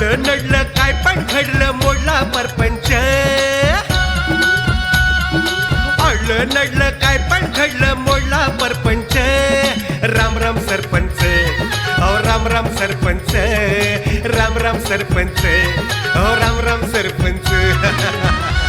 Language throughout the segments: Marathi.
अडलं नडलं काय पण घडलं मोडला परपंच. अडलं नडलं काय पण घडलं मोडला परपंच. राम राम सरपंच. अहो राम राम सरपंच. राम राम सरपंच. अहो राम राम सरपंच.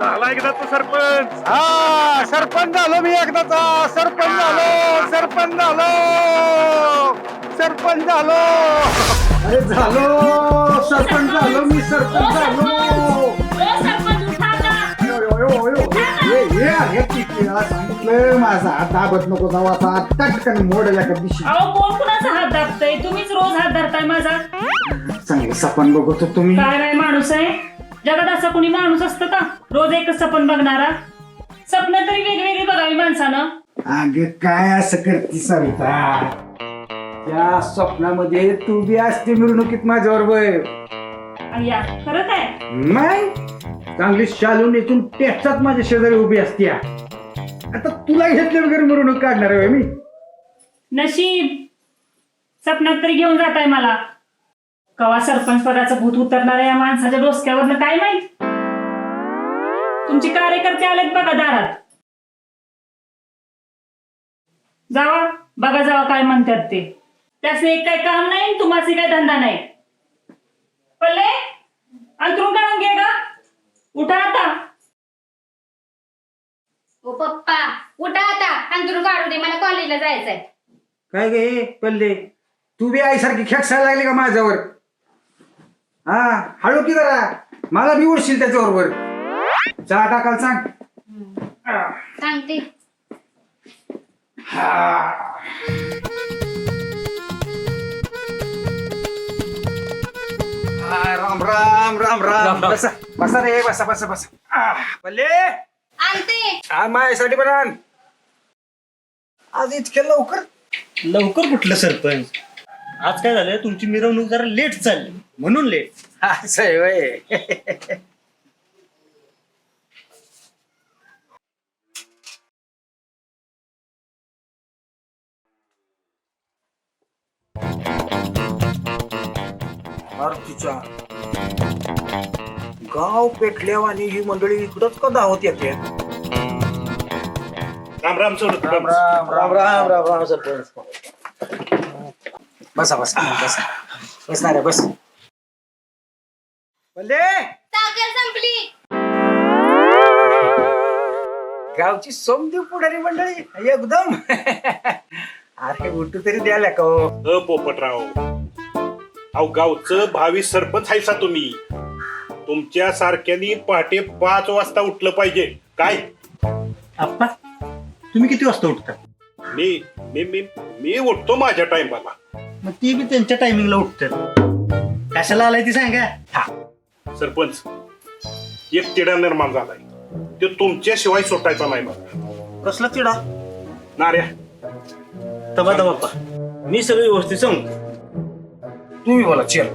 झाला एकदा तो सरपंच. हा सरपंच झालो मी एकदाचा सरपंच झालो सरपंच झालो. सरपंच झालो. अरे झालो सरपंच झालो मी सरपंच झालो. ये, ये, अरे किती वेळा सांगितलं माझा हात दाबत नको जाऊ आता. टटकन मोडल्या का दिशी अहो कोण कुणाचा हात दाबतय? तुम्हीच रोज हात धरताय माझा. चांगलं सपन बघतो तुम्ही. काय नाही माणूस आहे. जगात असा कोणी माणूस असतं का? रोज एकच सपन बघणारा? स्वप्न तरी वेगवेगळी बघावी माणसानं. अगे काय असं करती सविता त्या स्वप्नामध्ये तू बी असते मिरवणुकीत माझ्या बरोबर अय्या खरं काय? नाही चांगली शालून इथून टेचात माझ्या शेजारी उभी असते आता तुला घेतल्या वगैरे मिरवणूक काढणार आहे मी. नशीब. सपनात तरी घेऊन जाताय मला. कवा सरपंच पदाचं भूत उतरणाऱ्या या माणसाच्या डोसक्यावरनं काय माहीत? तुमचे कार्यकर्ते आलेत बघा दारात. जावा बघा जावा काय म्हणतात ते. त्यासने एक काय काम नाही तुम्हाला काय धंदा नाही. पल्ले अंतरून काढून घे का उठा आता. ओ पप्पा उठा आता अंतरून काढू दे मला कॉलेजला जायचंय. काय गे पल्ले? तू बी आईसारखी खेकसायला लागली का माझ्यावर? हा हळू की जरा. मला बी उडशील त्याच्याबरोबर. चहा टाकाल सांग. सांगते. हा, राम राम राम राम. बसा बसा रे बसा बसा बसा. आह, पल्ले आणते. हा माझ्यासाठी पण आण. आज इतक्या लवकर? लवकर कुठलं सरपंच? आज काय झालं तुमची मिरवणूक जरा लेट चालली. म्हणून लेट असं आहे व्हय. आरतीच्या गाव पेटल्यावानी ही मंडळी इकडंच का धावत येते? राम राम सोडत राम राम राम राम राम राम सरपंच. बसा बसा बसा. बस ना रे बस. बल्ले! साखर संपली. गावची सोमदेव पुढारी मंडळी एकदम. अरे उठू तरी द्यायला का हो? अ पोपटराव. अहो गावचं भावी सरपंच हायसा तुम्ही. तुमच्या सारख्यानी पहाटे पाच वाजता उठलं पाहिजे. काय? आप्पा तुम्ही किती वाजता उठता? मी मी मी मी उठतो माझ्या टाइमाला मग ती बी त्यांच्या टायमिंगला उठतात कशाला आलाय ती सांगा. हा सरपंच एक तिडा निर्माण झालाय. तो तुमच्याशिवाय सुटायचा नाही मला कसला चिडा नार्या. तबा बाप्पा मी सगळं व्यवस्थित सांगतो तुम्ही बोला चेअर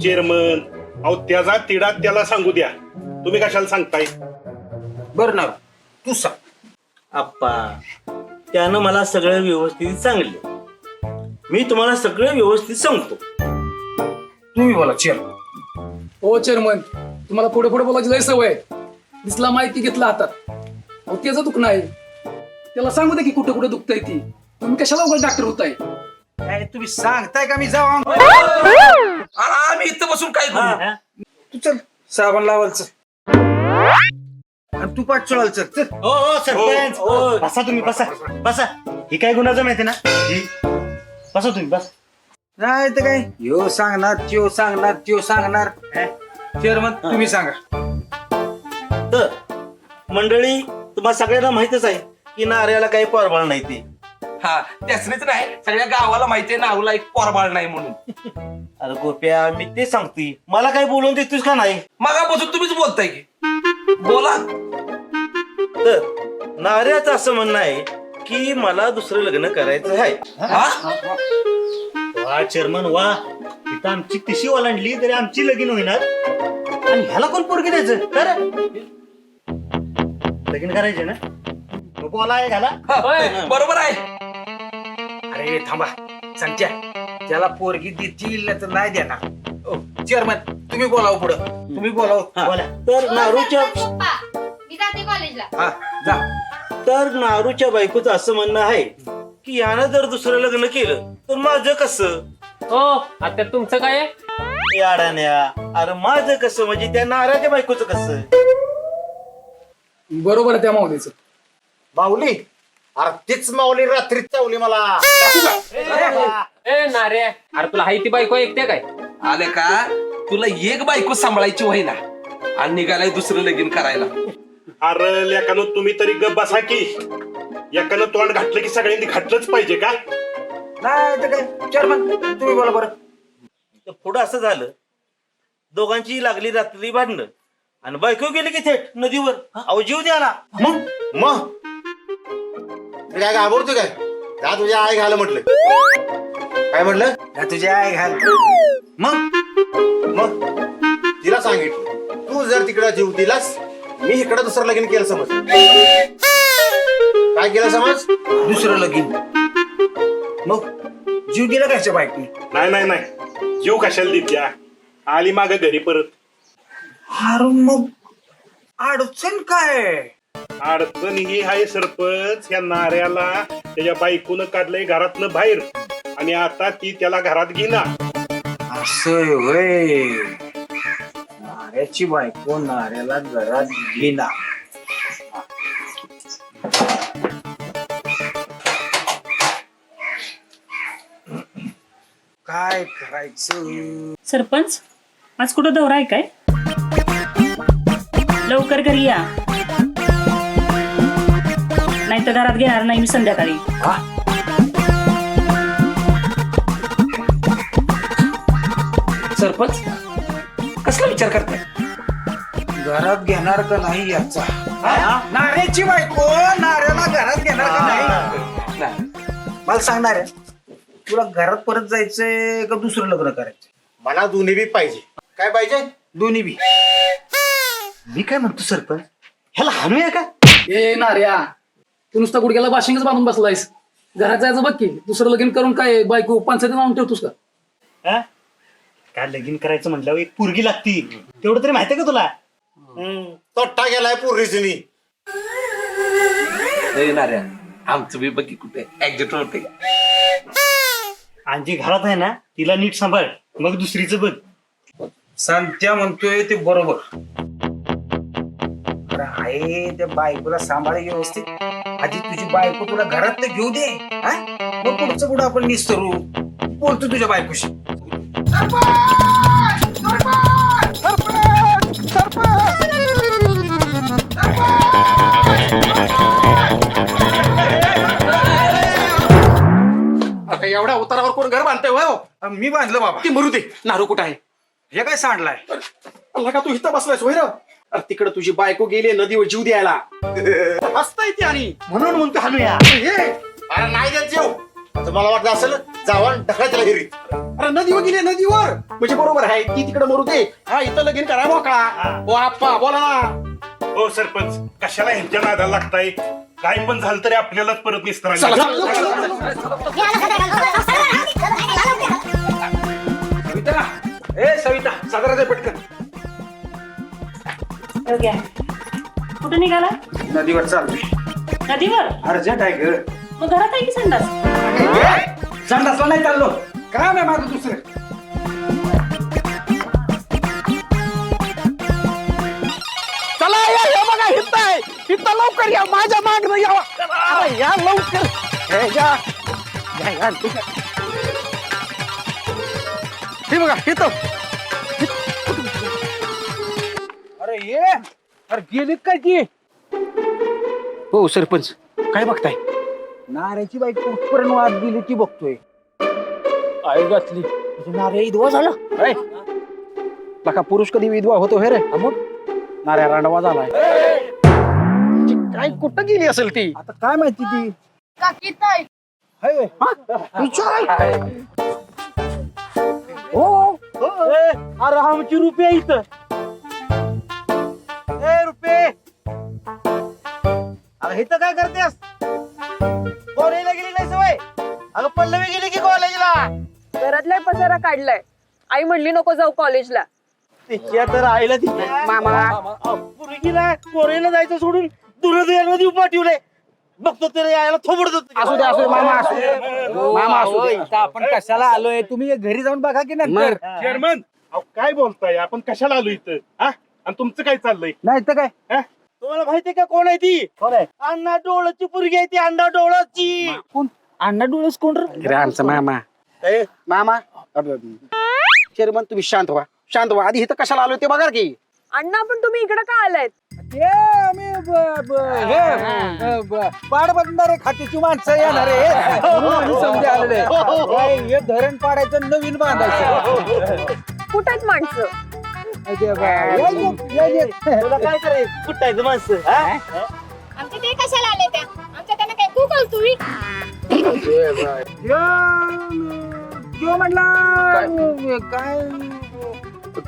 चेअरमन अहो त्याचा तिडा त्याला सांगू द्या. तुम्ही कशाला सांगताय? बरं ना तू सांग. आप्पा त्यानं मला सगळं व्यवस्थित सांगले मी तुम्हाला सगळं व्यवस्थित सांगतो. तुम्ही बोला चेअर हो चेअरमन तुम्हाला पुढे पुढे बोलायची लय सवय आहे. दिसला माहिती घेतला हातात. अहो त्याचं दुखणं आहे. त्याला सांगू दे की कुठे कुठे दुखतंय ती. तुम्ही कशाला उगाच डॉक्टर होताय? काय तुम्ही सांगताय का मी जाऊ? आम्ही इथं बसून काय करू? हा? तू चल साबण लावाल चल. आणि तू पाठ चोळाल चल चल. हो हो सरपंच. हो. बसा तुम्ही बसा. बसा. ही काय गुन्हाचं माहिती ना? ही बसा तुम्ही बस. नाही तर काय? यो सांगणार त्यो सांगणार त्यो सांगणार. चेअरमन तुम्ही सांगा. तर मंडळी तुम्हाला सगळ्यांना माहितच आहे की नार्याला काही परवाळ नाही ते. हा त्यासनीच नाही. सगळ्या गावाला माहितीये नावला एक पोरबाळ नाही म्हणून. अरे गोप्या मी ते सांगतोय. मला काही बोलून देतोस का नाही? मगापासून तुम्हीच बोलताय की. बोला. तर नार्याचं असं म्हणणं आहे की मला दुसरं लग्न करायचं आहे. हा? वा चेअरमन वा. इथं आमची कशी ओलांडली तरी आमची लगीन होईनार. आणि ह्याला कोण पोरगी द्यायचं? कर लगीन करायचे ना? नको आला आहे ह्याला बरोबर आहे. अरे थांबा. सांगत्या त्याला पोरगी देतील नाही तर नाही देणार. चेअरमन तुम्ही बोलाव पुढं. तुम्ही बोलाव. हा, बोला. तर नारूच्या पप्पा. मी जाते कॉलेजला. हा जा. तर नारूच्या बायकोचं असं म्हणणं आहे की यानं जर दुसरं लग्न केलं तर माझं कसं? हो आता तुमचं काय आहे? अरे माझं कसं? म्हणजे त्या नाराच्या बायकोचं कसं? बरोबर आहे त्या माऊलीचं. माऊली? अरे तीच माऊली रात्रीच चावली मला. ए नारे अरे तुला हाय ती बायको ऐकते काय? आले का? तुला एक बायको सांभाळायची होईना. आणि निघालाय दुसरं लगीन करायला. अरे लेकानं तुम्ही तरी गप बसा की. एकानं तोंड घातलं की सगळ्यांनी घातलंच पाहिजे का? नाही तर काय चेअरमन तुम्ही बोला बरं. तर पुढं असं झालं दोघांची लागली रात्री भांडणं. आणि बायको गेली की थेट नदीवर. अहो जीव द्याला मग? मग? मी काय घाबरतो काय? जा तुझ्या आई घाल म्हटलं. काय म्हटलं? जा तुझ्या आई घाल. मग? मग? तिला सांगितलं. तू जर तिकडं जीव दिलास मी इकडं दुसरं लगीन केलं समज. काय केलं समज? दुसरं लगीन. मग जीव दिला घरच्या बायको नाही नाही नाही. जीव कशाला देत्या? आली माग घरी परत. अरे मग अडचण काय? अडचण ही आहे सरपंच. ह्या नाऱ्याला त्याच्या बायकोनं काढलंय घरातलं बाहेर. आणि आता ती त्याला घरात घेणार. असं होय. नाऱ्याची बायको नाऱ्याला घरात घेणार काय करायचं? सरपंच आज कुठं दौरा आहे काय? लवकर घरी या. नाही तर घरात घेणार नाही मी संध्याकाळी. सरपंच कसला विचार करताय? घरात घेणार का नाही याचा? नाऱ्याची बायको नाऱ्याला घरात घेणार का नाही? नाही. मला सांगणार आहे तुला घरात परत जायचंय का दुसरं लग्न करायचं मला दोन्ही बी पाहिजे. काय पाहिजे? दोन्ही बी. मी काय म्हणतो सरपंच? ह्याला हाणूया का? ए नार्या तू नुसता गुडघ्याला बाशिंगच बांधून बसलायस. घरात जायचं बघ की दुसरं लगीन करून काय बायको पंचायती नाव ठेवतोस का? हा? काय लगीन करायचं म्हटल्यावर एक पोरगी लागती. तेवढं तरी माहितीये का तुला? तोट्टा गेलाय पोरीसनी नाही नाऱ्या आमचं बी बघी कुठे ऍक्झिट होते आणि जी घरात आहे ना तिला नीट सांभाळ. मग दुसरीचं बघ. संत्या म्हणतोय ते बरोबर. अरे आहे त्या बायकोला सांभाळ व्यवस्थित. आधी तुझी बायको तुला घरात तर घेऊ दे हा? मग पुढचं पुढं आपण निस्तरू बोलतो तुझ्या बायकोशी. घर बांधताय हो? मी बांधलं बाबा. ती मरू दे नारू कुठं आहे? हे काय सांडलाय? अल्ला का तू इथं बसलायस होय रे? अरे तिकडे तुझी बायको गेली नदीवर जीव द्यायला. हसताय ती आणि. म्हणून म्हणतो हाणूया अरे नाही देत जेव. आता मला वाटलं असेल जावा ढकला त्याला घरी अरे नदीवर गेली नदीवर. म्हणजे बरोबर आहे ती तिकडे मरू दे. हा इथं लगीन करा मोकळा. ओ आप्पा बोला ना. हो सरपंच. कशाला ह्यांच्या नादाला लागताय? काय पण झालं तरी आपल्यालाच परत निस्तारा सविता. ए सविता साजरा दे पटकन. कुठे निघाला? नदीवर चाल. नदीवर? अर्जंट आहे ग. मग घरात आहे की संडास? संडासला नाही चाललो. काय नाही माझं दुसरं. चला या या बघा हित आहे. हित लवकर या माझ्या मागणं यावा अरे या लवकर. हे या. या, या, ठीक आहे. हे बघा हित. अरे ये. अरे गेली काय ती? हो सरपंच. काय बघताय? नाऱ्याची बाईक कुठपर्यंत वाद गेली ती बघतोय. तुझं नाऱ्या विधवा झाला? ऐ, लका पुरुष कधी विधवा होतो हे रे? हा मग नाऱ्या रांडवा झालाय. ती काय कुठं गेली असेल ती? आता काय माहिती ती? हाय व्हय. हो? अरे आमची रुपये इथं. ए रुपये अरे इथं काय करतेस? कॉलेजला गेली अगं पल्लवी गेली की कॉलेजला घरातलाय पसारा काढलाय. आई म्हणली नको जाऊ कॉलेजला तिच्या तर आईला तिच्या मामा. पुरगीला कोरेला जायचं सोडून दुरदयामध्ये पाठवलंय बघतो तरी यायला थोबडत असू दे असू दे मामा असू दे. मामा असू दे. आपण कशाला आलोय? तुम्ही घरी जाऊन बघा की नंतर. चेअरमन अहो काय बोलताय? आपण कशाला आलो इथं? हा? आणि तुमचं काय चाललंय? नाही तर काय? तुम्हाला माहितीये का कोण आहे ती? कोण आहे? अण्णा डोळची पुरगी आहे ती अण्णा डोळची. कोण? अण्णा डोळस कोण रे? आमचा मामा. ए मामा. चेअरमन तुम्ही शांत व्हा. शांत व्हा. आधी इथं कशाला आलो ते बघा की. अण्णा पण तुम्ही इकडे का आलायत? ते आम्ही ब- ब- हे, ब- ब- पाड खात्याची माणसं येणार आहे म्हणून आम्ही समजे आलेले काय, हे धरण पाडायचं नवीन बांधायचं. कुठे माणसं? अरे बा, ये, ये, ये, ये. तुला काय करायचं? कुठायचं माणसं? हा? आमच्या ते कशाला आले त्या? गुगल तुम्ही. म्हणला काय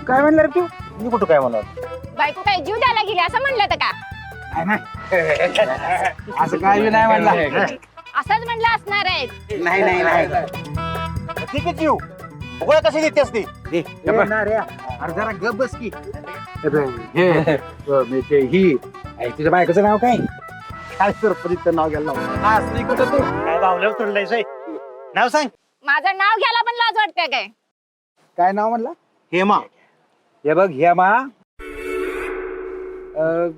काय म्हणलं रे तू? मी कुठं काय म्हणा बायको काय जीव द्यायला गेली असं म्हणलं तर का? काय नाही. असं काय बी नाही म्हणला. असंच म्हणलं असणार आहे. नाही नाही नाही. ठीक आहे जीव. गोळ्या कशी देतेस ती ए, ना रे, अरे जरा गप बस की. हे हे मी ते ही. आई, तुझ्या बायकोचं नाव काय? काय सरपंच नाव घ्यायला लावलं. असली कुठं तू? काय सोय नाव सांग. माझं नाव घ्यायला पण लाज वाटते काय? काय नाव म्हणला? हेमा. हे बघ हे मा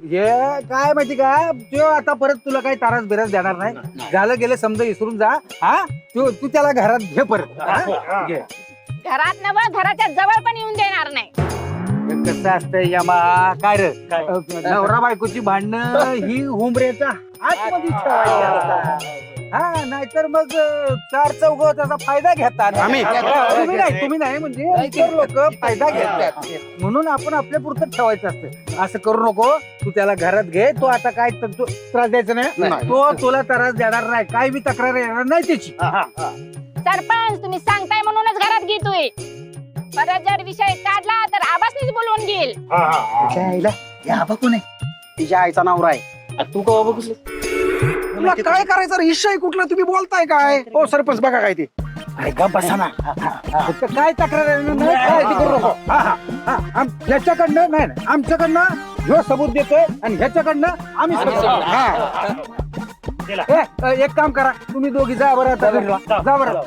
हे काय माहिती का? तो आता परत तुला काही तारास बिरास देणार नाही. झालं गेलं समजा विसरून जा. हा? तू तू त्याला घरात घे परत. हा? घे. घरात नव घराच्या जवळ पण येऊन देणार नाही. कसं असतंय यामा काय रे? काय? नवरा बायकोची भांडणं ही हुंबऱ्याचा आतमध्ये ठेवायची असतात. हा नाहीतर मग अ, चार चौघ त्याचा फायदा घेतात. आम्ही? तुम्ही नाही तुम्ही नाही म्हणजे इतर लोक फायदा घेतात. म्हणून आपण आपल्या पुरतं ठेवायचं असतं. असं करू नको. तू त्याला घरात घे. तो आता काय तर तो त्रास द्यायचा नाही. नाही. तो तुला त्रास देणार नाही. काय बी तक्रार येणार नाही त्याची. सरपंच तुम्ही सांगताय म्हणूनच घरात घेतोय. परत जर विषय काढला तर आबासनीच बोलवून घेईल. तिच्या आईला? या बा कोण आहे? तिच्या आईचा नवरा आहे. तू का बघ तुला काय करायचं रे? कुठलं? तुम्ही बोलताय काय? हो सरपंच बघा काय ते. अरे गप बसा ना. फक्त काय तक्रार नाही काळजी करू नको हा, हा, हा. आम- ह्याच्याकडनं नाही नाही. आमच्याकडनं ह्यो सबूत देतोय आणि ह्याच्याकडनं आम्ही सबूत. हा. ए, एक काम करा. तुम्ही दोघी जा बरं आता घरी. जा बरं.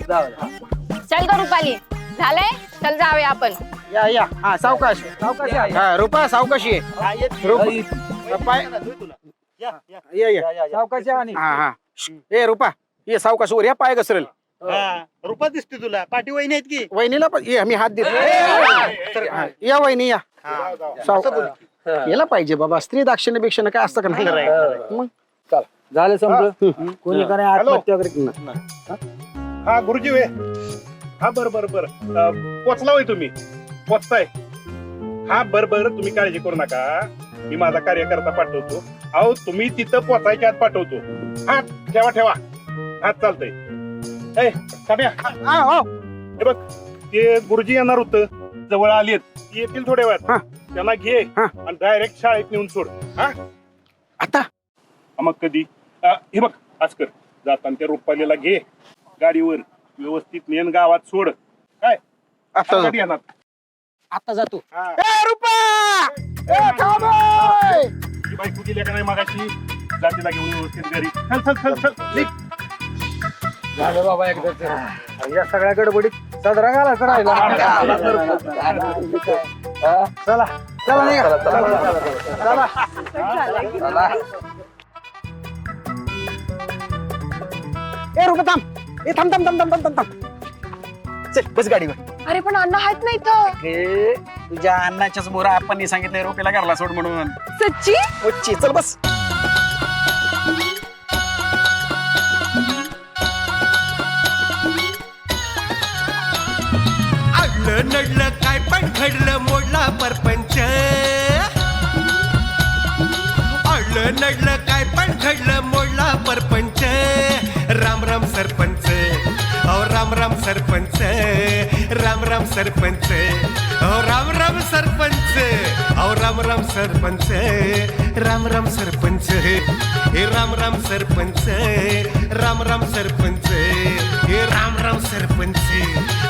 चल ग रुपाली. झालंय? चल जाऊया आपण. या या. हा सावकाश. सावकाश या. हा रुपा सावकाशी. आहे. रुपा- पाय- ये ये सावकाश या आणि हा हा. ए रुपा ये सावकाश वर या पाय घसरेल. रुपा दिसते तुला. पाठी वहिनी आहेत की? वहिनीला पण ये मी हात देतो. हा, या वहिनी या. साव- याला पाहिजे बाबा स्त्री दाक्षिण्य बिक्षिण्य काय असतं का नाही? मग? झालं संपलं. कोणी काय आत्महत्या वगैरे हा गुरुजी वे. हा बर बर बर. अं, पोचला होय तुम्ही. पोचताय. हा बर बर तुम्ही काळजी करू नका. मी माझा कार्यकर्ता पाठवतो. अहो तुम्ही तिथं पोचायच्या आत पाठवतो. हा ठेवा ठेवा. हा चालतंय. ए हा, हो. हे. बघ ते गुरुजी येणार होतं. जवळ आलेत. ते येतील थोड्या हा. वेळात त्यांना घे. हा. आणि डायरेक्ट शाळेत नेऊन सोड. हा? आता? मग कधी? अ, हे बघ आज कर. जाताना त्या रुपालीला घे. गाडीवर. व्यवस्थित नेन गावात सोड. काय? आता कधी येणार? आता जातो. हा. ए रुपा! ए थांबय! ती बायको गेली का नाही मागाशी? जातीला घेऊन व्यवस्थित घरी. चल चल चल चल. निघ. झालं बाबा एकदाच या सगळ्या गडबडीत सदरा घालायचा राहिला. चला चला निघा. चला. ए रुपा थांब. ए थांब थांब थांब थांब थांब थांब. थांब चल बस गाडीवर. अरे पण अण्णा आहेत नाही तर ए तुझ्या अण्णाच्याच मोरा आपण सांगितलंय रुपयाला घरला सोड म्हणून. सच्ची? उच्ची चल बस. अडलं नडलं काय पण घडलं मोडला परपंच. अडलं नडलं काय पण घडलं मोडला परपंच. राम राम सरपंच अहो राम राम सरपंच राम राम सरपंच अहो राम राम सरपंच अहो राम राम सरपंच राम राम सरपंच हे राम राम सरपंच राम राम सरपंच हे राम राम सरपंच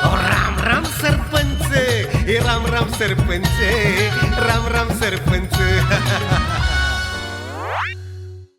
अहो राम राम सरपंच हे राम राम सरपंच राम राम सरपंच